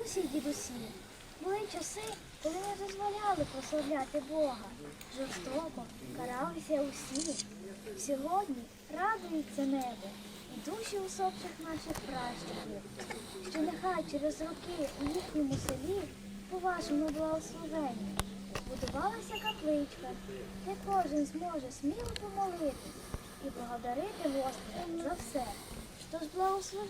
бабусі й дідусі. Були часи, коли не дозволяли прославляти Бога. Жорстоко каралися усі. Сьогодні радується небо і душі усопших наших пращурів, що нехай через роки у їхньому селі по вашому благословенню будувалася капличка, де кожен зможе сміло помолитись і благодарити Господа за все. Тож благослови.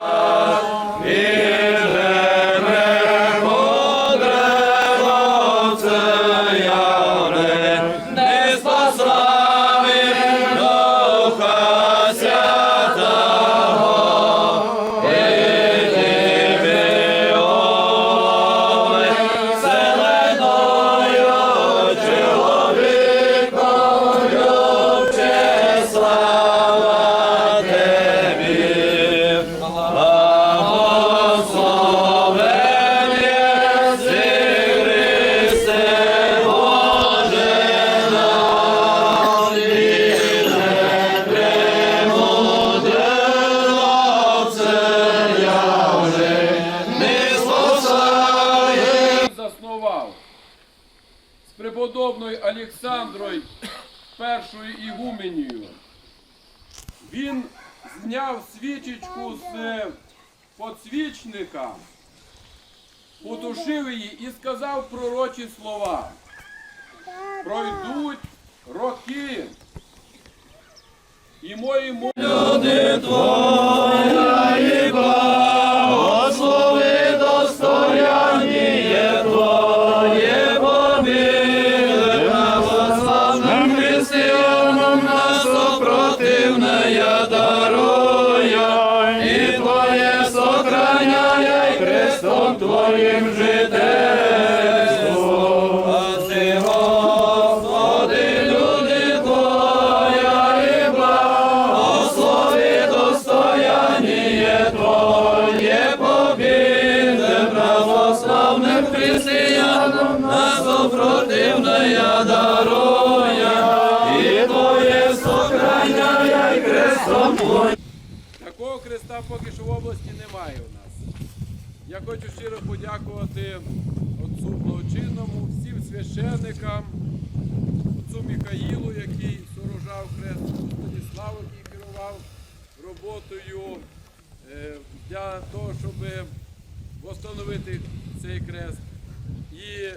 Преподобною Олександрою першою ігуменію. Він зняв свічечку з подсвічника, потушив її і сказав пророчі слова. Пройдуть роки. І мої Твоїм жительством. А Ти, Господи, люди Твоя, і благослови достояние Твоє побіде православним християнам нас супротивная даруя, і Твоє сохраняй Христом Твоїм. Такого Христа поки що в області немає у нас. Я хочу щиро подякувати отцу Благочинному, всім священникам, отцу Михаїлу, який сорожав хрест, Станіславу, який керував роботою е, для того, щоб встановити цей хрест. І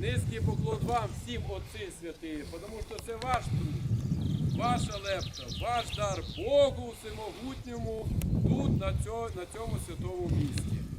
низький поклон вам, всім отці святі, тому що це ваш труд ваша лепта, ваш дар Богу всемогутньому тут, на цьому святому місці.